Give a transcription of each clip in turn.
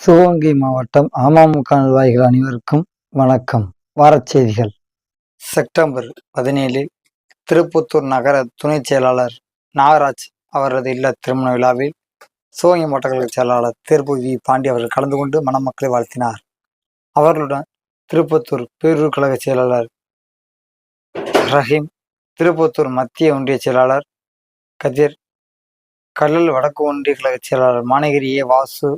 சிவகங்கை மாவட்டம் அமமுக நிர்வாகிகள் அனைவருக்கும் வணக்கம். வாரச் செய்திகள். செப்டம்பர் பதினேழில் திருப்புத்தூர் நகர துணைச் செயலாளர் நாகராஜ் அவரது இல்ல திருமண விழாவில் சிவகங்கை மாவட்ட கழக செயலாளர் தேர்வு வி. பாண்டி அவர்கள் கலந்து கொண்டு மணமக்களை வாழ்த்தினார். அவர்களுடன் திருப்பத்தூர் பேரூர் கழக செயலாளர் ரஹீம் திருப்பத்தூர் மத்திய ஒன்றிய செயலாளர் கதிர் கல்லல் வடக்கு ஒன்றிய கழக செயலாளர் மானகிரி வாசு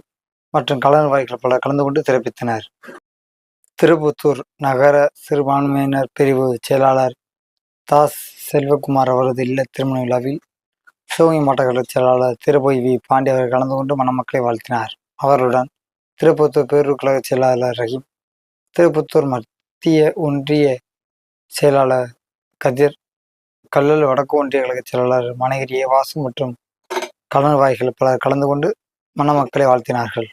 மற்றும் கலந்துரையாடல்கள் பலர் கலந்து கொண்டு சிறப்பித்தனர் திருப்புத்தூர் நகர சிறுபான்மையினர் பிரிவு செயலாளர் தாஸ் செல்வகுமார் அவரது இல்ல திருமண விழாவில் சிவகங்கை மாவட்ட செயலாளர் திருபொய் வி. பாண்டிய அவர்கள் கலந்து கொண்டு மணமக்களை வாழ்த்தினார். அவர்களுடன் திருப்பத்தூர் பேரூர் கழக செயலாளர் ரஹீம் திருப்பத்தூர் மத்திய ஒன்றிய செயலாளர் கதிர் கல்லல் வடக்கு ஒன்றிய கழக செயலாளர் மணகிரி வாசு மற்றும் கலந்துரையாடல்கள் பலர் கலந்து கொண்டு மணமக்களை வாழ்த்தினார்கள்.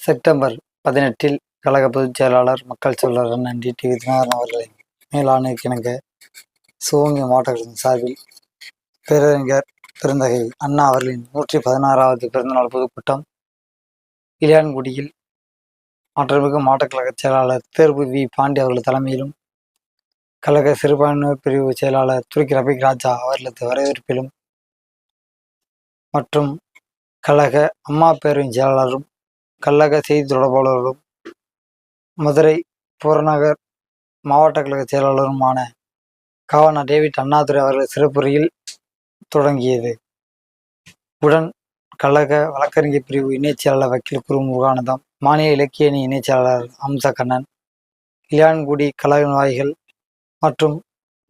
செப்டம்பர் பதினெட்டில் கழக பொதுச் செயலாளர் மக்கள் செயலாளர் நன்றி டி. வித்யநாதன் அவர்களின் மேலான கிணங்க சிவகங்கை மாவட்டத்தின் சார்பில் பேரறிஞர் பெருந்தகை அண்ணா அவர்களின் நூற்றி பதினாறாவது பிறந்தநாள் பொதுக்கூட்டம் இளையான்குடியில் மாற்றமிகு மாவட்ட கழக செயலாளர் தேர்வு வி. பாண்டி அவர்கள் தலைமையிலும் கழக சிறுபான்மையினர் பிரிவு செயலாளர் துருக்கி ரபிக் ராஜா அவர்களது வரவேற்பிலும் மற்றும் கழக அம்மா பேரவையின் செயலாளரும் கழக செய்தி தொடர்பாளர்களும் மதுரை புறநகர் மாவட்ட கழக செயலாளருமான காவனா டேவிட் அண்ணாதுரை அவர்கள் சிறப்புரையில் தொடங்கியது. உடன் கழக வழக்கறிஞர் பிரிவு இணைச் செயலாளர் வக்கீல் குரு முருகானந்தம் மாநில இலக்கிய அணி இணைச் செயலாளர் அம்ச கண்ணன் இளையான்குடி கழக நிர்வாகிகள் மற்றும்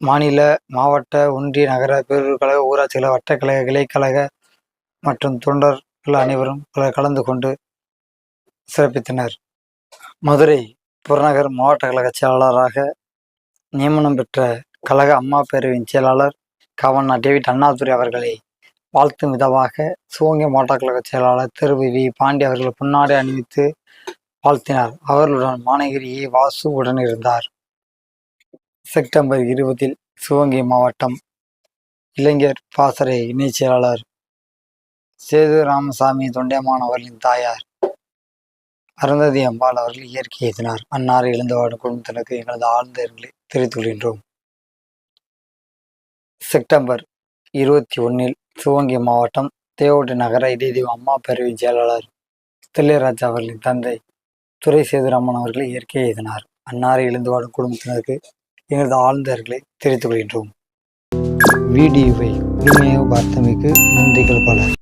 மாநில மாவட்ட ஒன்றிய நகர பேரூர் கழக ஊராட்சி கழக வட்டக்கழக கிளைக்கழக மற்றும் தொண்டர்கள் அனைவரும் பலர் கலந்து கொண்டு சிறப்பித்தனர். மதுரை புறநகர் மாவட்ட கழக செயலாளராக நியமனம் பெற்ற கழக அம்மா பேரவையின் செயலாளர் கவர்னர் டேவிட் அண்ணாதுரை அவர்களை வாழ்த்தும் விதமாக சிவகங்கை மாவட்ட கழக செயலாளர் திரு வி பாண்டி அவர்கள் பொன்னாடை அணிவித்து வாழ்த்தினார். அவர்களுடன் மாநகிரி ஏ வாசு உடன் இருந்தார். செப்டம்பர் இருபதில் சிவகங்கை மாவட்டம் இளைஞர் பாசறை இணைச் செயலாளர் சேது ராமசாமி தொண்டைமான் அவர்களின் தாயார் அருந்ததி அம்பாள் அவர்கள் இயற்கை எழுதினார் அன்னாரை இழந்து வாடும் குடும்பத்தினருக்கு எங்களது ஆழ்ந்த இரங்கலை தெரிவித்துள்ளோம் கொள்கின்றோம். செப்டம்பர் இருபத்தி ஒன்னில் சிவகங்கை மாவட்டம் தேவோட்டி நகர இடைதீவு அம்மா பேரவை செயலாளர் தில்லைராஜா அவர்களின் தந்தை துரை சேதுராமன் அவர்கள் இயற்கை எழுதினார் அன்னாரை இழந்து வாடும் குடும்பத்தினருக்கு எங்களது ஆழ்ந்த இரங்கலை தெரிவித்துக் கொள்கின்றோம். வீடியோவை பார்த்தமைக்கு நன்றிகள் பலர்.